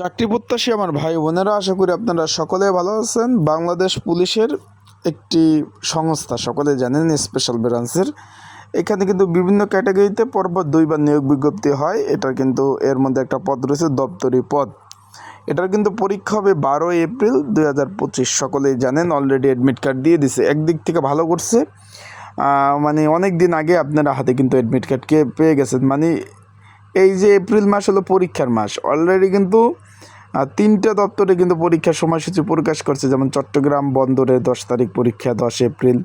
চাকরি প্রত্যাশী আমার ভাই বোনেরা, আশা করি আপনারা সকলে ভালো আছেন। বাংলাদেশ পুলিশের একটি সংস্থা সকলে জানেন স্পেশাল ব্রাঞ্চের এখানে কিন্তু বিভিন্ন ক্যাটাগরিতে পরপর দুইবার নিয়োগ বিজ্ঞপ্তি হয়। এটা কিন্তু এর মধ্যে একটা পদ রয়েছে, দপ্তরি পদ। এটার কিন্তু পরীক্ষা হবে বারোই এপ্রিল দুই হাজার পঁচিশ। সকলেই জানেন অলরেডি অ্যাডমিট কার্ড দিয়ে দিছে। একদিক থেকে ভালো করছে। মানে অনেক দিন আগে আপনারা হাতে কিন্তু অ্যাডমিট কার্ডকে পেয়ে গেছেন। মানে এই যে এপ্রিল মাস হলো পরীক্ষার মাস অলরেডি কিন্তু তিনটা দপ্তরে কিন্তু পরীক্ষার সময়সূচি প্রকাশ করছে, যেমন চট্টগ্রাম বন্দরে দশ তারিখ পরীক্ষা, দশ এপ্রিল,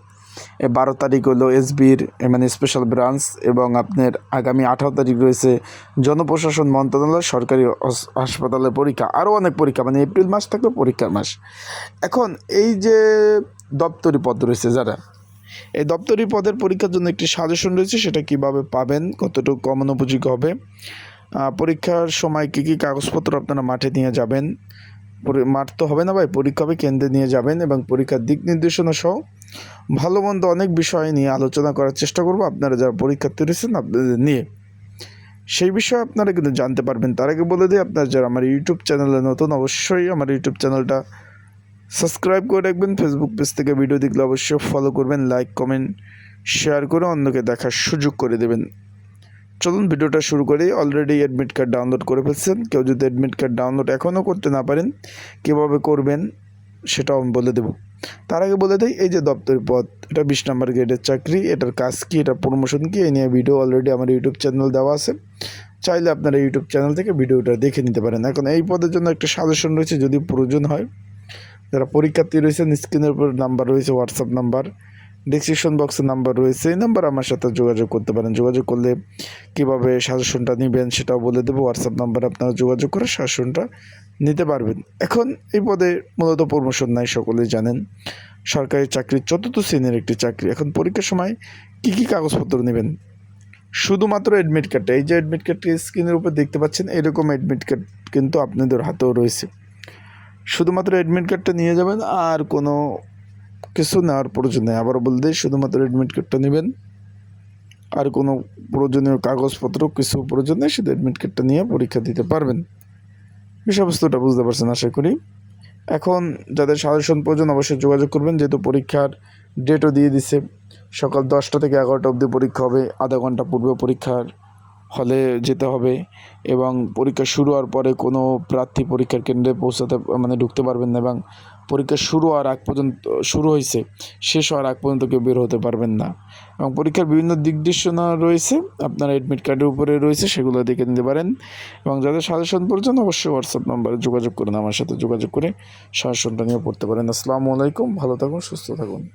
এ বারো তারিখ হলো এসবির মানে স্পেশাল ব্রাঞ্চ এবং আপনার আগামী আঠারো তারিখ রয়েছে জনপ্রশাসন মন্ত্রণালয়, সরকারি হস- হাসপাতালের পরীক্ষা, আরও অনেক পরীক্ষা মানে এপ্রিল মাস থাকবে পরীক্ষার মাস। এখন এই যে দপ্তরি পদ রয়েছে যারা এই দপ্তরি পদের পরীক্ষার জন্য একটি সাজেশন রয়েছে, সেটা কীভাবে পাবেন, কতটুকু কমন উপযোগী হবে পরীক্ষার সময় কী কী কাগজপত্র আপনারা মাঠে নিয়ে যাবেন মাঠ তো হবে না ভাই, পরীক্ষা হবে, কেন্দ্রে নিয়ে যাবেন এবং পরীক্ষার দিক নির্দেশনা সহ ভালো মন্দ অনেক বিষয় নিয়ে আলোচনা করার চেষ্টা করব, আপনারা যারা পরীক্ষার্থী রয়েছেন আপনাদের নিয়ে। সেই বিষয়ে আপনারা কিন্তু জানতে পারবেন। তার আগে বলে দিই, আপনারা যারা আমার ইউটিউব চ্যানেলে নতুন, অবশ্যই আমার ইউটিউব চ্যানেলটা সাবস্ক্রাইব করে রাখবেন ফেসবুক পেজ থেকে ভিডিও দেখলে অবশ্যই ফলো করবেন লাইক কমেন্ট শেয়ার করে অন্যকে দেখার সুযোগ করে দেবেন। চলুন ভিডিওটা শুরু করি। অলরেডি অ্যাডমিট কার্ড ডাউনলোড করে ফেলছেন। কেউ যদি অ্যাডমিট কার্ড ডাউনলোড এখনও করতে না পারেন, কীভাবে করবেন সেটাও আমি বলে দেবো। তার আগে বলে দিই, এই যে দপ্তরি পদ এটা বিশ নম্বর গ্রেডের চাকরি, এটার কাজ কী, এটার প্রমোশন কী, এই নিয়ে ভিডিও অলরেডি আমার ইউটিউব চ্যানেল দেওয়া আছে। চাইলে আপনারা ইউটিউব চ্যানেল থেকে ভিডিওটা দেখে নিতে পারেন। এখন এই পদের জন্য একটা সাজেশন রয়েছে, যদি প্রয়োজন হয়। যারা পরীক্ষার্থী রয়েছেন স্ক্রিনের উপর নাম্বার রয়েছে হোয়াটসঅ্যাপ নাম্বার ডিসক্রিপশন বক্সে নাম্বার রয়েছে, এই নাম্বার আমার সাথে যোগাযোগ করতে পারেন। যোগাযোগ করলে কীভাবে সাজেশনটা নেবেন সেটাও বলে দেবো। হোয়াটসঅ্যাপ নাম্বারে আপনারা যোগাযোগ করে সাজেশনটা নিতে পারবেন। এখন এই পদে মূলত প্রমোশন নাই, সকলেই জানেন। সরকারি চাকরি, চতুর্থ শ্রেণির একটি চাকরি। এখন পরীক্ষার সময় কী কী কাগজপত্র নেবেন? শুধুমাত্র অ্যাডমিট কার্ডটা এই যে অ্যাডমিট কার্ডটি স্ক্রিনের উপর দেখতে পাচ্ছেন, এরকম অ্যাডমিট কার্ড কিন্তু আপনাদের হাতেও রয়েছে। শুধুমাত্র অ্যাডমিট কার্ডটা নিয়ে যাবেন, আর কোনো কিছু নেওয়ার প্রয়োজন নেই। আবার বলতে শুধুমাত্র অ্যাডমিট কার্ডটা নেবেন। আর কোনো প্রয়োজনীয় কাগজপত্র, কিছু প্রয়োজন নেই, শুধু অ্যাডমিট কার্ডটা নিয়ে পরীক্ষা দিতে পারবেন। বিষয়বস্তুটা বুঝতে পারছেন, আশা করি। এখন যাদের সাজেশন প্রয়োজন, অবশ্যই যোগাযোগ করবেন। যেহেতু পরীক্ষার ডেটও দিয়ে দিছে সকাল দশটা থেকে এগারোটা অবধি পরীক্ষা হবে, আধা ঘণ্টা পূর্বে পরীক্ষার হলে যেতে হবে এবং পরীক্ষা শুরু হওয়ার পরে কোনো প্রার্থী পরীক্ষার কেন্দ্রে পৌঁছাতে মানে ঢুকতে পারবেন না এবং পরীক্ষা শুরু হওয়ার আগ পর্যন্ত, শুরু হয়েছে, শেষ হওয়ার আগ পর্যন্ত কেউ বের হতে পারবেন না। এবং পরীক্ষার বিভিন্ন দিক নির্দেশনা রয়েছে, আপনার অ্যাডমিট কার্ডের উপরে রয়েছে, সেগুলো দেখে নিতে পারেন। এবং যাদের সাজেশন প্রয়োজন, অবশ্যই হোয়াটসঅ্যাপ নাম্বারে যোগাযোগ করুন, আমার সাথে যোগাযোগ করে সাজেশনটা নিয়ে পড়তে পারেন। আসসালামু আলাইকুম, ভালো থাকুন, সুস্থ থাকুন।